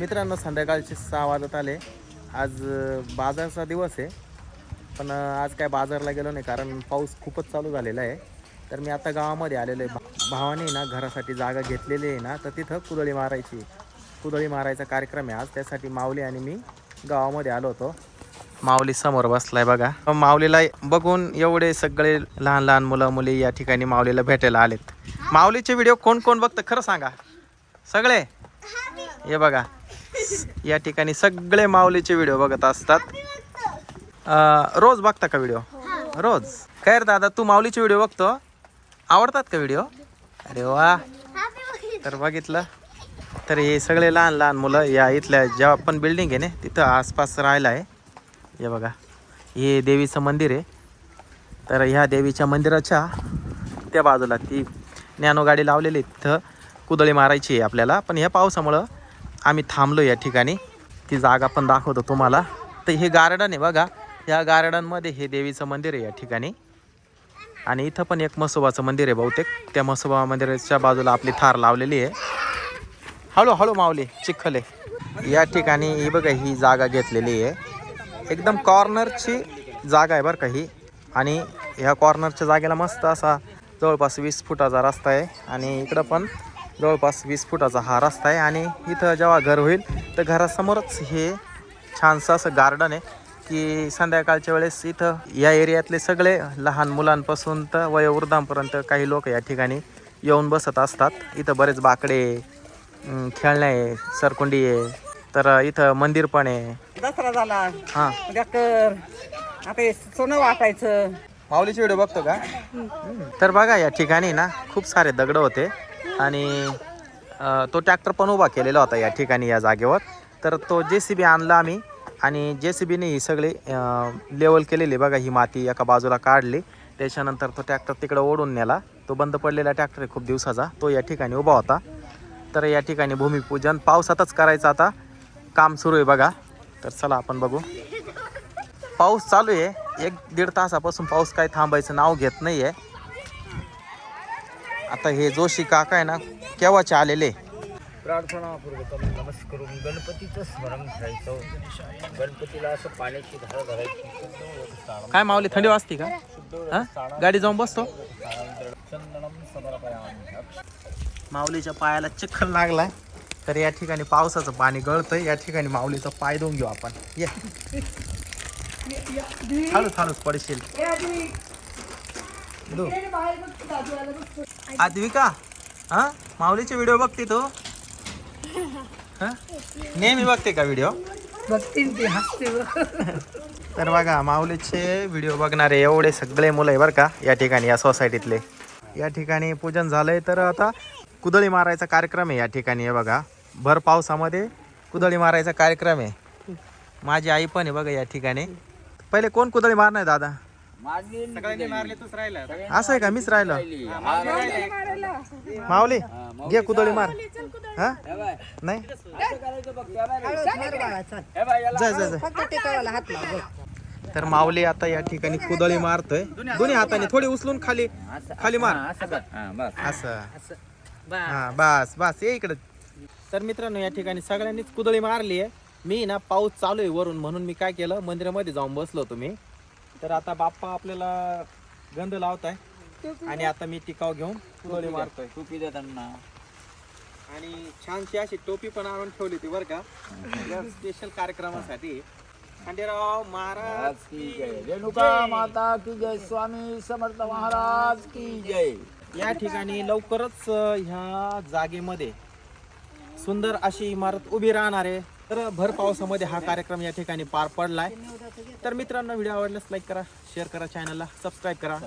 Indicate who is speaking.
Speaker 1: मित्रांनो संध्याकाळचे सहा वाजत आले. आज बाजारचा दिवस आहे. पण आज काय बाजारला गेलो नाही कारण पाऊस खूपच चालू झालेला आहे. तर मी आता गावामध्ये आलेलो आहे. भावाने ना घरासाठी जागा घेतलेली आहे ना तर तिथं कुदळी मारायची कुदळी मारायचा कार्यक्रम आहे आज. त्यासाठी माऊली आणि मी गावामध्ये आलो होतो. माऊली समोर बसलाय बघा. माऊलीला बघून एवढे सगळे लहान लहान मुलं मुली या ठिकाणी माऊलीला भेटायला आलेत. माऊलीचे व्हिडिओ कोण कोण बघतं? खरं सांगा. सगळे? हे बघा. या ठिकाणी सगळे माऊलीचे व्हिडिओ बघत असतात. अं, रोज बघता का व्हिडिओ? रोज. काय रे दादा तू माऊलीचे व्हिडिओ बघतो? आवडतात का व्हिडिओ? अरे वा. तर बघितलं. तर हे सगळे लहान लहान मुलं या इथल्या जेव्हा पण बिल्डिंग आहे ना तिथं आसपास राहायला आहे. हे बघा. हे देवीचं मंदिर आहे. तर ह्या देवीच्या मंदिराच्या त्या बाजूला ती नॅनो गाडी लावलेली आहे. तिथं कुदळी मारायची आहे आपल्याला. पण ह्या पावसामुळं आम्ही थांबलो या ठिकाणी. ती जागा पण दाखवतो तुम्हाला. तर हे गार्डन आहे बघा. या गार्डनमध्ये हे देवीचं मंदिर आहे या ठिकाणी. आणि इथं पण एक मसोबाचं मंदिर आहे बहुतेक. त्या मसोबा मंदिराच्या बाजूला आपली थार लावलेली आहे. हळू हळू मावली चिखले. या ठिकाणी ही बघा ही जागा घेतलेली आहे. एकदम कॉर्नरची जागा आहे बरं का ही. आणि ह्या कॉर्नरच्या जागेला मस्त असा जवळपास वीस फुटाचा रस्ता आहे. आणि इकडं पण जवळपास वीस फुटाचा हा रस्ता आहे आणि इथं जेव्हा घर होईल तर घरासमोरच हे छानसं असं गार्डन आहे की संध्याकाळच्या वेळेस इथं या एरियातले सगळे लहान मुलांपासून तर वयोवृद्धांपर्यंत काही लोक या ठिकाणी येऊन बसत असतात. इथं बरेच बाकडे खेळणे आहे सरकुंडी आहे तर इथं मंदिर पण आहे.
Speaker 2: दसरा झाला.
Speaker 1: हां.
Speaker 2: कर आता हे सोनं वाटायचं.
Speaker 1: माऊलीचे व्हिडिओ बघतो का? तर बघा या ठिकाणी ना खूप सारे दगड होते. आणि तो ट्रॅक्टर पण उभा केलेला होता या ठिकाणी या जागेवर. तर तो जे सी बी आणला आम्ही आणि जे सी बीने ही सगळी लेवल केलेली बघा ही माती एका बाजूला काढली. त्याच्यानंतर तो ट्रॅक्टर तिकडं ओढून नेला. तो बंद पडलेला ट्रॅक्टर आहे खूप दिवसाचा. तो या ठिकाणी उभा होता. तर या ठिकाणी भूमिपूजन पावसातच करायचं आता. काम सुरू आहे बघा. तर चला आपण बघू. पाऊस चालू आहे. एक दीड तासापासून पाऊस काही थांबायचं नाव घेत नाही आहे आता हे जोशी काका आहे ना केव्हाचे आलेले?
Speaker 3: प्रार्थनापूर्वक नमस्कारून गणपतीचं स्मरण करायचं गणपतीला असं पाण्याची धार धरायची.
Speaker 1: काय माऊली थंडी वाजते का? हा? गाडी जाऊन बसतो? माऊलीच्या पायाला चिखल लागलाय. तर या ठिकाणी पावसाचं पाणी गळतंय. या ठिकाणी माऊलीचा पाय धुवून घेऊ आपण. ये. हळूच हळूच पडशील. धु. आद्विका हा? माऊलीचे व्हिडिओ बघते तू. हा? नेहमी बघते का व्हिडिओ
Speaker 2: बघतील ती हसते
Speaker 1: तर बघा माऊलीचे व्हिडिओ बघणारे एवढे सगळे मुलं आहे बरं का या ठिकाणी या सोसायटीतले या ठिकाणी पूजन झालंय तर आता कुदळी मारायचा कार्यक्रम आहे या ठिकाणी हे बघा. भर पावसामध्ये कुदळी मारायचा कार्यक्रम आहे. माझी आई पण आहे बघा या ठिकाणी. पहिले कोण कुदळी मारणार दादा? असं आहे का? मीच राहिलो. माऊली घे कुदळी मार. हा? नाही? जा जा जा.
Speaker 2: फक्त टेकावाला हात लाव
Speaker 1: तर माऊली आता या ठिकाणी कुदळी मारतोय. दोन्ही हाताने थोडी उचलून खाली खाली मार. असं हा बस. बस. ये इकडे. तर मित्रांनो या ठिकाणी सगळ्यांनीच कुदळी मारली आहे. मी ना पाऊस चालू आहे वरून म्हणून मी काय केलं? मंदिरामध्ये जाऊन बसलो तुम्ही तर आता बाप्पा आपल्याला गंध लावताय. आणि आता मी टिकाव घेऊन कुदळी मारतोय.
Speaker 3: टोपी देताना
Speaker 1: आणि छानशी अशी टोपी पण आणून ठेवली होती बरं का. या स्पेशल कार्यक्रमासाठी. खंडेराव महाराज
Speaker 3: की जय. रेणुका माता की जय. स्वामी समर्थ महाराज की जय.
Speaker 1: या ठिकाणी लवकरच ह्या जागेमध्ये सुंदर अशी इमारत उभी राहणार आहे. तर भर पावसामध्ये हा कार्यक्रम या ठिकाणी पार पडलाय. तर मित्रांनो व्हिडिओ आवडल्यास लाईक करा शेअर करा चॅनलला सबस्क्राईब करा.